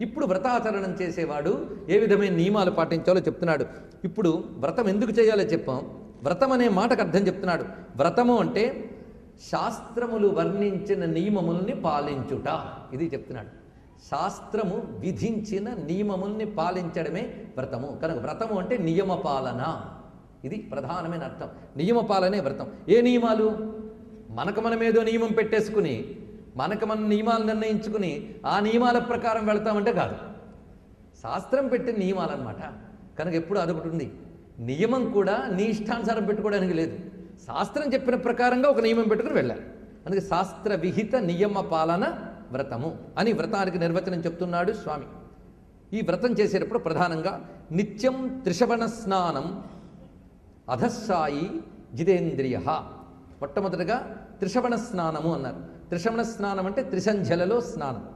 ఇప్పుడు వ్రతాచరణం చేసేవాడు ఏ విధమైన నియమాలు పాటించాలో చెప్తున్నాడు. ఇప్పుడు వ్రతం ఎందుకు చేయాలో చెప్పాం. వ్రతం అనే మాటకు అర్థం చెప్తున్నాడు. వ్రతము అంటే శాస్త్రములు వర్ణించిన నియమముల్ని పాలించుట. ఇది చెప్తున్నాడు. శాస్త్రము విధించిన నియమముల్ని పాలించడమే వ్రతము. కనుక వ్రతము అంటే నియమ పాలన. ఇది ప్రధానమైన అర్థం. నియమ పాలనే వ్రతం. ఏ నియమాలు? మనకు మనమేదో నియమం పెట్టేసుకుని మనకు మన నియమాలు నిర్ణయించుకుని ఆ నియమాల ప్రకారం వెళ్తామంటే కాదు. శాస్త్రం పెట్టిన నియమాలన్నమాట. కనుక ఎప్పుడు అదొకటి ఉంది. నియమం కూడా నీ ఇష్టానుసారం పెట్టుకోవడానికి లేదు. శాస్త్రం చెప్పిన ప్రకారంగా ఒక నియమం పెట్టుకుని వెళ్ళాలి. అందుకే శాస్త్ర విహిత నియమ పాలన వ్రతము అని వ్రతానికి నిర్వచనం చెప్తున్నాడు స్వామి. ఈ వ్రతం చేసేటప్పుడు ప్రధానంగా నిత్యం త్రిశవణ స్నానం అధస్సాయి జితేంద్రియ. మొట్టమొదటిగా త్రిశవణ స్నానము అన్నారు. త్రిషమణ స్నానం అంటే త్రిసంధ్యలలో స్నానం.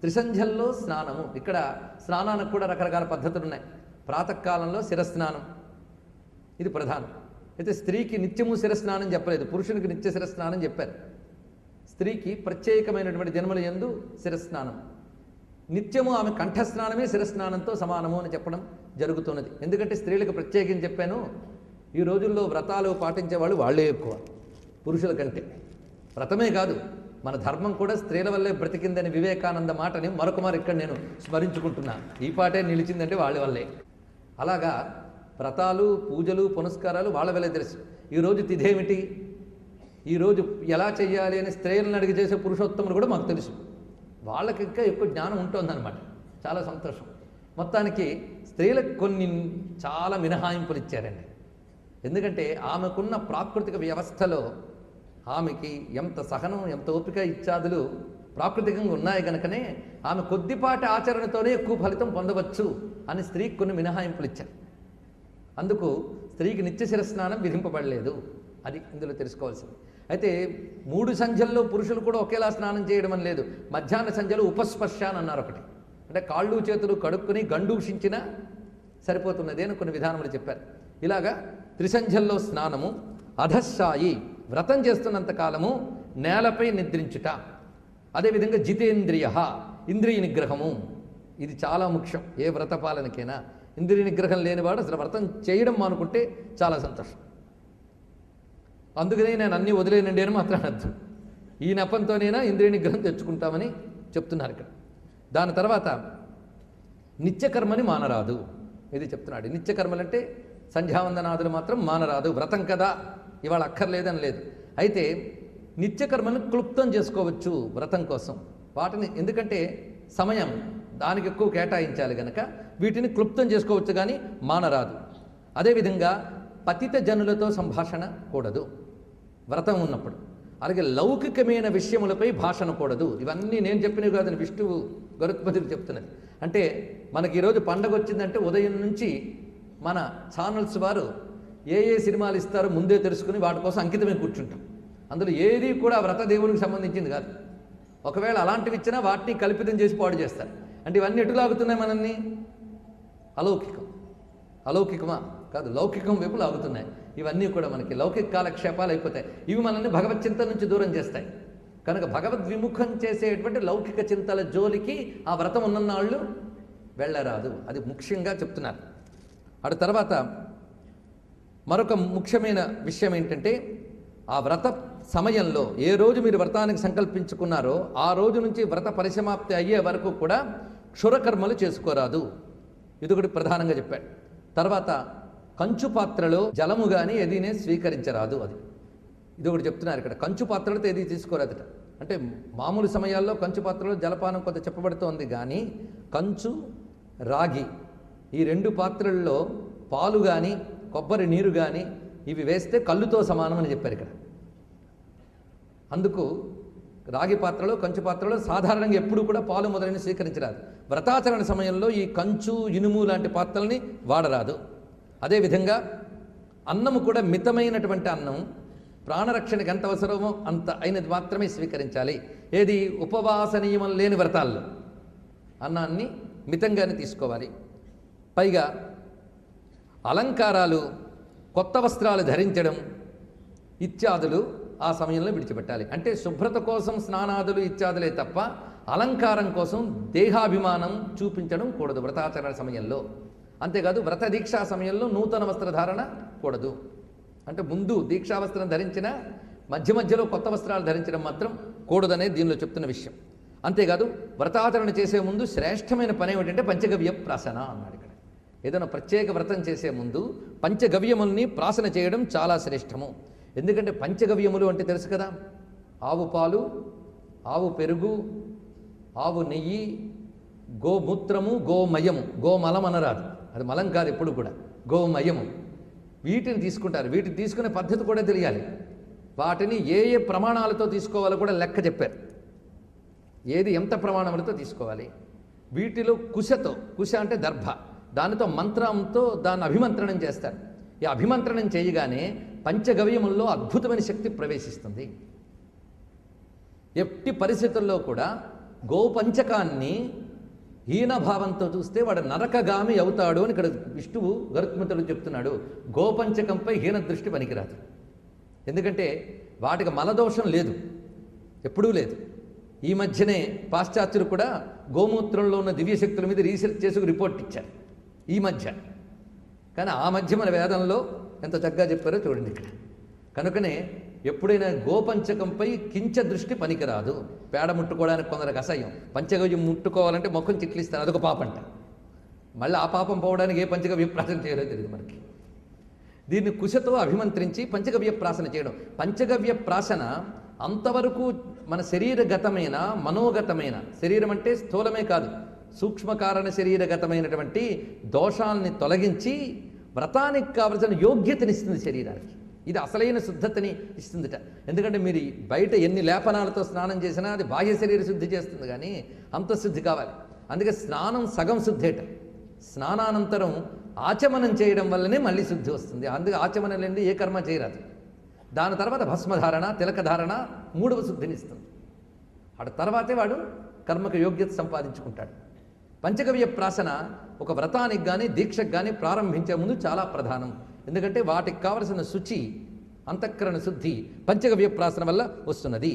త్రిసంధ్యల్లో స్నానము. ఇక్కడ స్నానానికి కూడా రకరకాల పద్ధతులు ఉన్నాయి. ప్రాతకాలంలో శిరస్నానం. ఇది ప్రధానం. అయితే స్త్రీకి నిత్యము శిరస్నానం చెప్పలేదు. పురుషునికి నిత్య శిరస్నానం చెప్పారు. స్త్రీకి ప్రత్యేకమైనటువంటి జన్మల యందు శిరస్నానం. నిత్యము ఆమె కంఠస్నానమే శిరస్నానంతో సమానము అని చెప్పడం జరుగుతున్నది. ఎందుకంటే స్త్రీలకు ప్రత్యేకించి చెప్పాను. ఈ రోజుల్లో వ్రతాలు పాటించే వాళ్ళు వాళ్ళే ఎక్కువ. పురుషుల కంటే. వ్రతమే కాదు. మన ధర్మం కూడా స్త్రీల వల్లే బ్రతికిందని వివేకానంద మాటని మరొక మరి ఇక్కడ నేను స్మరించుకుంటున్నా. ఈ పాటే నిలిచిందంటే వాళ్ళ వల్లే. అలాగా వ్రతాలు పూజలు పునస్కారాలు వాళ్ళ వల్లే తెలుసు. ఈరోజు తిథేమిటి? ఈరోజు ఎలా చేయాలి అని స్త్రీలను అడిగి చేసే పురుషోత్తములు కూడా మాకు తెలుసు. వాళ్ళకి ఇంకా ఎక్కువ జ్ఞానం ఉంటుందన్నమాట. చాలా సంతోషం. మొత్తానికి స్త్రీలకు కొన్ని చాలా మినహాయింపులు ఇచ్చారండి. ఎందుకంటే ఆమెకున్న ప్రాకృతిక వ్యవస్థలో ఆమెకి ఎంత సహనం ఎంత ఓపిక ఇత్యాదులు ప్రాకృతికంగా ఉన్నాయి కనుకనే ఆమె కొద్దిపాటి ఆచరణతోనే ఎక్కువ ఫలితం పొందవచ్చు అని స్త్రీకి కొన్ని మినహాయింపులు ఇచ్చారు. అందుకు స్త్రీకి నిత్య శిరస్నానం విధింపబడలేదు. అది ఇందులో తెలుసుకోవాల్సింది. అయితే మూడు సంధ్యల్లో పురుషులు కూడా ఒకేలా స్నానం చేయడం అని లేదు. మధ్యాహ్న సంధ్యలో ఉపస్పర్శ అని అన్నారు ఒకటి. అంటే కాళ్ళు చేతులు కడుక్కుని గండూషించినా సరిపోతున్నది అని కొన్ని విధానములు చెప్పారు. ఇలాగా త్రిసంధ్యల్లో స్నానము అధస్సాయి వ్రతం చేస్తున్నంత కాలము నేలపై నిద్రించుట. అదేవిధంగా జితేంద్రియ ఇంద్రియ నిగ్రహము. ఇది చాలా ముఖ్యం. ఏ వ్రత పాలనకైనా ఇంద్రియ నిగ్రహం లేనివాడు అసలు వ్రతం చేయడం మానుకుంటే చాలా సంతోషం. అందుకనే నేను అన్నీ వదిలేనండి అని మాత్రం అనద్దు. ఈ నెపంతోనైనా ఇంద్రియ నిగ్రహం తెచ్చుకుంటామని చెప్తున్నారు ఇక్కడ. దాని తర్వాత నిత్యకర్మని మానరాదు. ఇది చెప్తున్నాడు. నిత్యకర్మలు అంటే సంధ్యావందనాదులు మాత్రం మానరాదు. వ్రతం కదా. ఇవాళ అక్కర్లేదని లేదు. అయితే నిత్యకర్మను క్లుప్తం చేసుకోవచ్చు వ్రతం కోసం. వాటిని ఎందుకంటే సమయం దానికి ఎక్కువ కేటాయించాలి గనక వీటిని క్లుప్తం చేసుకోవచ్చు కానీ మానరాదు. అదేవిధంగా పతిత జనులతో సంభాషణ కూడదు. వ్రతం ఉన్నప్పుడు. అలాగే లౌకికమైన విషయములపై భాషణ కూడదు. ఇవన్నీ నేను చెప్పినవి కాదని విష్ణువు గరుత్పతికి చెప్తున్నది. అంటే మనకి ఈరోజు పండగ వచ్చిందంటే ఉదయం నుంచి మన ఛానల్స్ వారు ఏ ఏ సినిమాలు ఇస్తారో ముందే తెలుసుకుని వాటి కోసం అంకితమే కూర్చుంటాం. అందులో ఏది కూడా వ్రత దేవునికి సంబంధించింది కాదు. ఒకవేళ అలాంటివి ఇచ్చినా వాటిని కల్పితం చేసి పాడు చేస్తారు. అంటే ఇవన్నీ ఎటు లాగుతున్నాయి మనల్ని? అలౌకికం. అలౌకికమా? కాదు లౌకికం వైపు లాగుతున్నాయి. ఇవన్నీ కూడా మనకి లౌకిక కాలక్షేపాలు అయిపోతాయి. ఇవి మనల్ని భగవత్ నుంచి దూరం చేస్తాయి. కనుక భగవద్ విముఖం చేసేటువంటి లౌకిక చింతల జోలికి ఆ వ్రతం ఉన్ననాళ్ళు వెళ్ళరాదు. అది ముఖ్యంగా చెప్తున్నారు. అటు తర్వాత మరొక ముఖ్యమైన విషయం ఏంటంటే ఆ వ్రత సమయంలో ఏ రోజు మీరు వ్రతానికి సంకల్పించుకున్నారో ఆ రోజు నుంచి వ్రత పరిసమాప్తి అయ్యే వరకు కూడా క్షురకర్మలు చేసుకోరాదు. ఇది ఒకటి ప్రధానంగా చెప్పాడు. తర్వాత కంచు పాత్రలో జలము కానీ ఏదీనే స్వీకరించరాదు అది. ఇది ఒకటి చెప్తున్నారు ఇక్కడ. కంచు పాత్రలతో ఏది తీసుకోరాదట. అంటే మామూలు సమయాల్లో కంచు పాత్రలో జలపానం కొంత చెప్పబడుతోంది కానీ కంచు రాగి ఈ రెండు పాత్రల్లో పాలు కానీ కొబ్బరి నీరు కానీ ఇవి వేస్తే కళ్ళుతో సమానం అని చెప్పారు ఇక్కడ. అందుకు రాగి పాత్రలో కంచు పాత్రలో సాధారణంగా ఎప్పుడు కూడా పాలు మొదలైన స్వీకరించరాదు. వ్రతాచరణ సమయంలో ఈ కంచు ఇనుము లాంటి పాత్రల్ని వాడరాదు. అదేవిధంగా అన్నము కూడా మితమైనటువంటి అన్నం ప్రాణరక్షణకి ఎంత అవసరమో అంత అయినది మాత్రమే స్వీకరించాలి. ఏది ఉపవాస నియమం లేని వ్రతాల్లో అన్నాన్ని మితంగానే తీసుకోవాలి. పైగా అలంకారాలు కొత్త వస్త్రాలు ధరించడం ఇత్యాదులు ఆ సమయంలో విడిచిపెట్టాలి. అంటే శుభ్రత కోసం స్నానాదులు ఇత్యాదులే తప్ప అలంకారం కోసం దేహాభిమానం చూపించడం కూడదు వ్రతాచరణ సమయంలో. అంతేకాదు వ్రత దీక్షా సమయంలో నూతన వస్త్రధారణ కూడదు. అంటే ముందు దీక్షా వస్త్రం ధరించిన మధ్య మధ్యలో కొత్త వస్త్రాలు ధరించడం మాత్రం కూడదనేది దీనిలో చెప్తున్న విషయం. అంతేకాదు వ్రతాచరణ చేసే ముందు శ్రేష్టమైన పని ఏమిటంటే పంచగవ్య ప్రాసన అన్నాడు ఇక్కడ. ఏదైనా ప్రత్యేక వ్రతం చేసే ముందు పంచగవ్యముల్ని ప్రాసన చేయడం చాలా శ్రేష్టము. ఎందుకంటే పంచగవ్యములు అంటే తెలుసు కదా? ఆవు పాలు ఆవు పెరుగు ఆవు నెయ్యి గోమూత్రము గోమయము. గోమలం అనరాదు. అది మలం కాదు ఎప్పుడు కూడా. గోమయము. వీటిని తీసుకుంటారు. వీటిని తీసుకునే పద్ధతి కూడా తెలియాలి. వాటిని ఏ ఏ ప్రమాణాలతో తీసుకోవాలో కూడా లెక్క చెప్పారు. ఏది ఎంత ప్రమాణములతో తీసుకోవాలి? వీటిలో కుశతో. కుశ అంటే దర్భ. దానితో మంత్రంతో దాన్ని అభిమంత్రణం చేస్తారు. ఈ అభిమంత్రణం చేయగానే పంచగవ్యముల్లో అద్భుతమైన శక్తి ప్రవేశిస్తుంది. ఎట్టి పరిస్థితుల్లో కూడా గోపంచకాన్ని హీనభావంతో చూస్తే వాడు నరకగామి అవుతాడు అని ఇక్కడ విష్ణువు గరుత్మంతుడు చెప్తున్నాడు. గోపంచకంపై హీన దృష్టి పనికిరాదు. ఎందుకంటే వాటికి మలదోషం లేదు. ఎప్పుడూ లేదు. ఈ మధ్యనే పాశ్చాత్యులు కూడా గోమూత్రంలో ఉన్న దివ్యశక్తుల మీద రీసెర్చ్ చేసి రిపోర్ట్ ఇచ్చారు. ఈ మధ్య. కానీ ఆ మధ్య మన వేదంలో ఎంత చక్కగా చెప్పారో చూడండి ఇక్కడ. కనుకనే ఎప్పుడైనా గోపంచకంపై కించ దృష్టి పనికిరాదు. పేడ ముట్టుకోవడానికి కొందరికి అసహ్యం. పంచగవ్యం ముట్టుకోవాలంటే ముఖం చిట్లిస్తారు అదొక పాపంట. మళ్ళీ ఆ పాపం పోవడానికి ఏ పంచగవ్య ప్రాసన చేయాలో తెలియదు మనకి. దీన్ని కుశతో అభిమంత్రించి పంచగవ్య ప్రాసన చేయడం. పంచగవ్య ప్రాసన అంతవరకు మన శరీరగతమైన మనోగతమైన శరీరం అంటే స్థూలమే కాదు. సూక్ష్మకారణ శరీరగతమైనటువంటి దోషాలని తొలగించి వ్రతానికి కావలసిన యోగ్యతనిస్తుంది శరీరానికి. ఇది అసలైన శుద్ధతని ఇస్తుందిట. ఎందుకంటే మీరు బయట ఎన్ని లేపనాలతో స్నానం చేసినా అది బాహ్య శరీర శుద్ధి చేస్తుంది కానీ అంతఃశుద్ధి కావాలి. అందుకే స్నానం సగం శుద్ధేట. స్నానానంతరం ఆచమనం చేయడం వల్లనే మళ్ళీ శుద్ధి వస్తుంది. అందుకే ఆచమనం లేని ఏ కర్మ చేయరాదు. దాని తర్వాత భస్మధారణ తిలకధారణ మూడవ శుద్ధిని ఇస్తుంది. అటు తర్వాతే వాడు కర్మకు యోగ్యత సంపాదించుకుంటాడు. పంచగవ్య ప్రాసన ఒక వ్రతానికి కానీ దీక్షకు కానీ ప్రారంభించే ముందు చాలా ప్రధానం. ఎందుకంటే వాటికి కావలసిన శుచి అంతఃకరణ శుద్ధి పంచగవ్య ప్రాసన వల్ల వస్తున్నది.